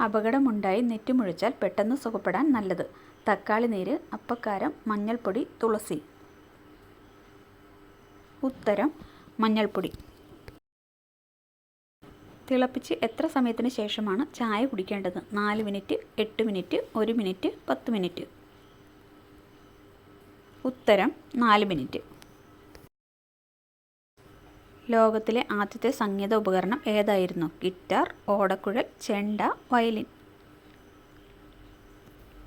അപകടമുണ്ടായി നെറ്റുമുഴിച്ചാൽ പെട്ടെന്ന് സുഖപ്പെടാൻ നല്ലത്. തക്കാളി നീര് അപ്പക്കാരം മഞ്ഞൾപ്പൊടി തുളസി. ഉത്തരം മഞ്ഞൾപ്പൊടി. തിളപ്പിച്ച് എത്ര സമയത്തിന് ശേഷമാണ് ചായ കുടിക്കേണ്ടത്? നാല് മിനിറ്റ് എട്ട് മിനിറ്റ് ഒരു മിനിറ്റ് പത്ത് മിനിറ്റ്? ഉത്തരം നാല് മിനിറ്റ്. ലോകത്തിലെ ആദ്യത്തെ സംഗീത ഉപകരണം ഏതായിരുന്നു? ഗിറ്റാർ ഓടക്കുഴൽ ചെണ്ട വയലിൻ.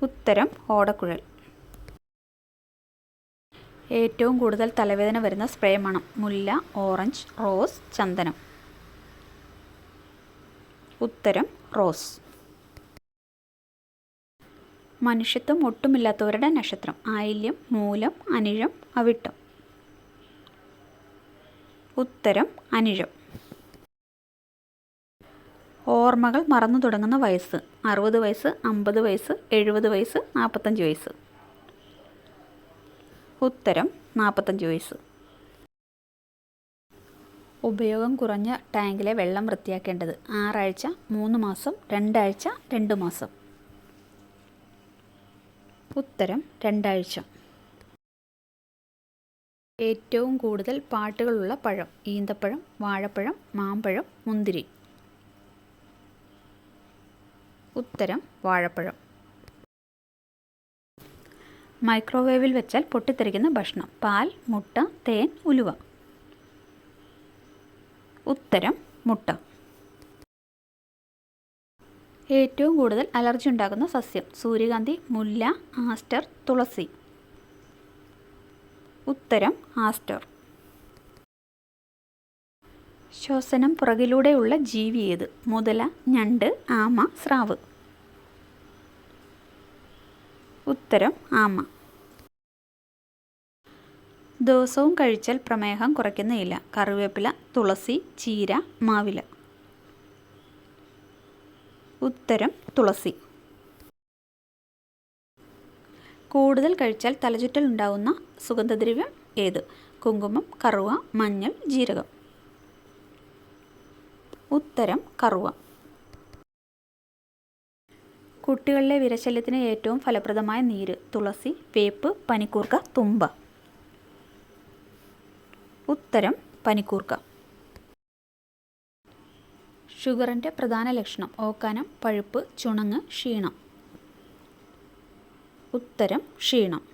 ഉത്തരം ഓടക്കുഴൽ. ഏറ്റവും കൂടുതൽ തലവേദന വരുന്ന സ്പ്രേ മണം. മുല്ല ഓറഞ്ച് റോസ് ചന്ദനം. ഉത്തരം റോസ്. മനുഷ്യത്വം ഒട്ടുമില്ലാത്തവരുടെ നക്ഷത്രം. ആയില്യം മൂലം അനിഴം അവിട്ടം. ഉത്തരം അനിഴം. ഓർമ്മകൾ മറന്നു തുടങ്ങുന്ന വയസ്സ്. അറുപത് വയസ്സ് അമ്പത് വയസ്സ് എഴുപത് വയസ്സ് നാൽപ്പത്തഞ്ച് വയസ്സ്. ഉത്തരം നാൽപ്പത്തഞ്ച് വയസ്സ്. ഉപയോഗം കുറഞ്ഞ ടാങ്കിലെ വെള്ളം വൃത്തിയാക്കേണ്ടത്. ആറാഴ്ച മൂന്ന് മാസം രണ്ടാഴ്ച രണ്ട് മാസം. ഉത്തരം രണ്ടാഴ്ച. ഏറ്റവും കൂടുതൽ പാട്ടുകളുള്ള പഴം. ഈന്തപ്പഴം വാഴപ്പഴം മാമ്പഴം മുന്തിരി. ഉത്തരം വാഴപ്പഴം. മൈക്രോവേവിൽ വെച്ചാൽ പൊട്ടിത്തെറിക്കുന്ന ഭക്ഷണം. പാൽ മുട്ട തേൻ ഉലുവ. ഉത്തരം മുട്ട. ഏറ്റവും കൂടുതൽ അലർജി ഉണ്ടാക്കുന്ന സസ്യം. സൂര്യകാന്തി മുല്ല ആസ്റ്റർ തുളസി. ഉത്തരം ആസ്റ്റർ. ശ്വസനം പുറകിലൂടെയുള്ള ജീവി ഏത്? മുതല ഞണ്ട് ആമ സ്രാവ്. ഉത്തരം ആമ. ദിവസവും കഴിച്ചാൽ പ്രമേഹം കുറയ്ക്കുന്ന ഇല കറിവേപ്പില തുളസി ചീര മാവില. ഉത്തരം തുളസി. കൂടുതൽ കഴിച്ചാൽ തലചുറ്റൽ ഉണ്ടാകുന്ന സുഗന്ധദ്രവ്യം ഏത്? കുങ്കുമം കറുവ മഞ്ഞൾ ജീരകം. ഉത്തരം കറുവ. കുട്ടികളിലെ വിരശല്യത്തിന് ഏറ്റവും ഫലപ്രദമായ നീര് തുളസി വേപ്പ് പനിക്കൂർക്ക തുമ്പ. ഉത്തരം പനിക്കൂർക്ക. ഷുഗറിന്റെ പ്രധാന ലക്ഷണം ഓക്കാനം പഴുപ്പ് ചുണങ്ങ് ക്ഷീണം. ഉത്തരം ക്ഷീണം.